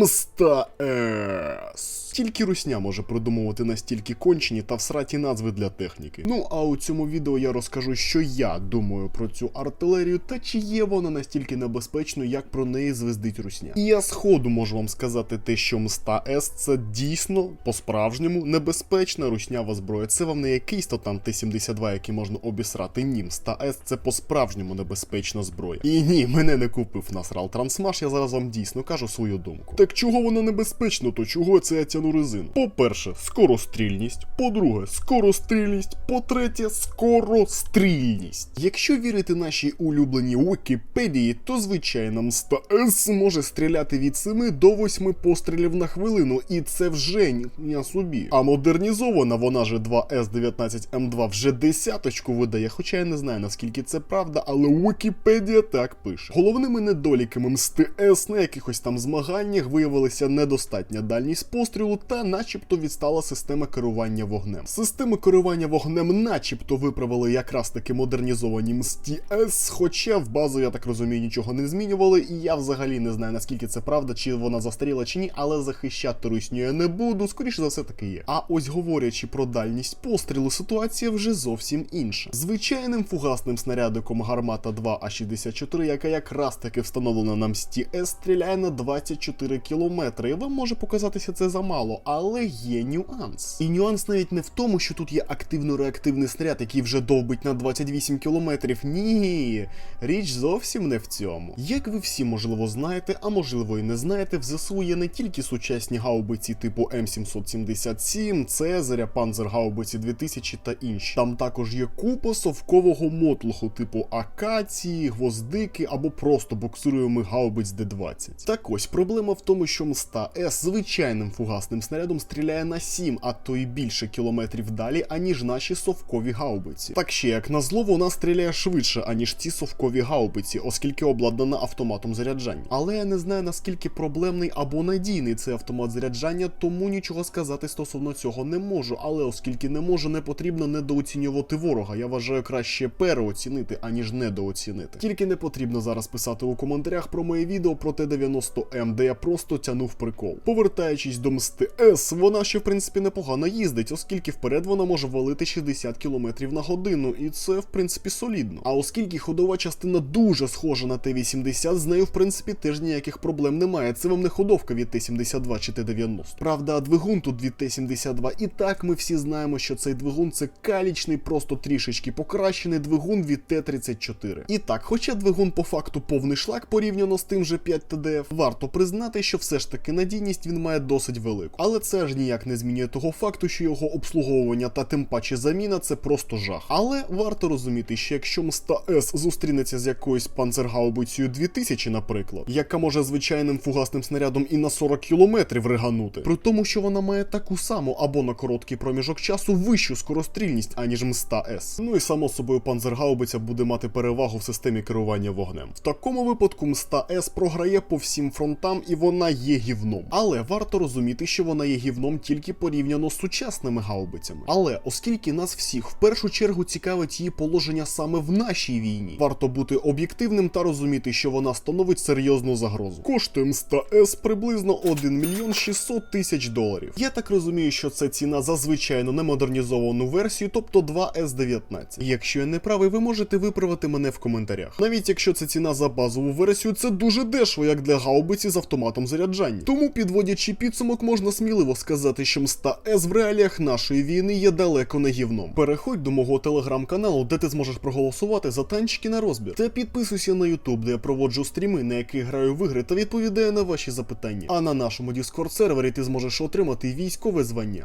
Мста С. Тільки русня може придумувати настільки кончені та всраті назви для техніки. Ну а у цьому відео я розкажу, що я думаю про цю артилерію та чи є вона настільки небезпечною, як про неї звездить русня. І я сходу можу вам сказати те, що Мста С це дійсно по-справжньому небезпечна руснява зброя. Це вам не якийсь то там Т-72, який можна обісрати. Ні, Мста С це по-справжньому небезпечна зброя. І ні, мене не купив Насрал Трансмаш, я зараз вам дійсно кажу свою думку. Так чого вона небезпечна, то чого це я тяну резину? По-перше, скорострільність. По-друге, скорострільність. По-третє, скорострільність. Якщо вірити нашій улюбленій Вікіпедії, то звичайно Мста С може стріляти від 7 до 8 пострілів на хвилину, і це вже ні собі. А модернізована вона же 2С19М2 вже десяточку видає, хоча я не знаю наскільки це правда, але Вікіпедія так пише. Головними недоліками Мсти С на якихось там змаганнях виявилася недостатня дальність пострілу та начебто відстала система керування вогнем. Системи керування вогнем начебто виправили якраз таки модернізовані Мсті С, хоча в базу, я так розумію, нічого не змінювали, і я взагалі не знаю наскільки це правда, чи вона застаріла чи ні, але захищати русню я не буду, скоріше за все таки є. А ось говорячи про дальність пострілу, ситуація вже зовсім інша. Звичайним фугасним снарядиком гармата 2А64, яка якраз таки встановлена на Мсті С, стріляє на 24 кілометри. І вам може показатися це замало, але є нюанс. І нюанс навіть не в тому, що тут є активно-реактивний снаряд, який вже довбить на 28 кілометрів. Ні, річ зовсім не в цьому. Як ви всі можливо знаєте, а можливо і не знаєте, в ЗСУ є не тільки сучасні гаубиці типу М777, Цезаря, Панзергаубиці 2000 та інші. Там також є купа совкового мотлуху, типу акації, гвоздики або просто буксируємих гаубиць Д-20. Так ось проблема в тому, що Мста С звичайним фугасним снарядом стріляє на 7, а то й більше кілометрів далі, аніж наші совкові гаубиці. Так ще як назло, вона стріляє швидше, аніж ці совкові гаубиці, оскільки обладнана автоматом заряджання. Але я не знаю наскільки проблемний або надійний цей автомат заряджання, тому нічого сказати стосовно цього не можу. Але оскільки не можу, не потрібно недооцінювати ворога. Я вважаю краще переоцінити, аніж недооцінити. Тільки не потрібно зараз писати у коментарях про моє відео про Т-90М, де я просто тянув прикол. Повертаючись до Мсти С, вона ще в принципі непогано їздить, оскільки вперед вона може валити 60 км на годину, і це в принципі солідно. А оскільки ходова частина дуже схожа на Т-80, з нею в принципі теж ніяких проблем немає. Це вам не ходовка від Т-72 чи Т-90. Правда, двигун тут від Т-72, і так ми всі знаємо, що цей двигун це калічний, просто трішечки покращений двигун від Т-34. І так, хоча двигун по факту повний шлак порівняно з тим же 5 ТДФ, варто признати, що все ж таки надійність він має досить велику. Але це ж ніяк не змінює того факту, що його обслуговування та тим паче заміна це просто жах. Але варто розуміти, що якщо Мста С зустрінеться з якоюсь панцергаубицею 2000, наприклад, яка може звичайним фугасним снарядом і на 40 кілометрів риганути, при тому, що вона має таку саму або на короткий проміжок часу вищу скорострільність, аніж Мста С. Ну і само собою панцергаубиця буде мати перевагу в системі керування вогнем. В такому випадку Мста С програє по всім фронтам, і вона є гівном. Але варто розуміти, що вона є гівном тільки порівняно з сучасними гаубицями. Але оскільки нас всіх в першу чергу цікавить її положення саме в нашій війні, варто бути об'єктивним та розуміти, що вона становить серйозну загрозу. Коштує Мста С приблизно 1 мільйон 600 тисяч доларів. Я так розумію, що це ціна за звичайно немодернізовану версію, тобто 2 С19. Якщо я не правий, ви можете виправити мене в коментарях. Навіть якщо це ціна за базову версію, це дуже дешево, як для гаубиці з автоматом заряджання. Тому, підводячи підсумок, можна сміливо сказати, що Мста С в реаліях нашої війни є далеко не гівном. Переходь до мого телеграм-каналу, де ти зможеш проголосувати за танчики на розбір. Та підписуйся на Ютуб, де я проводжу стріми, на яких граю в ігри та відповідаю на ваші запитання. А на нашому Discord сервері ти зможеш отримати військове звання.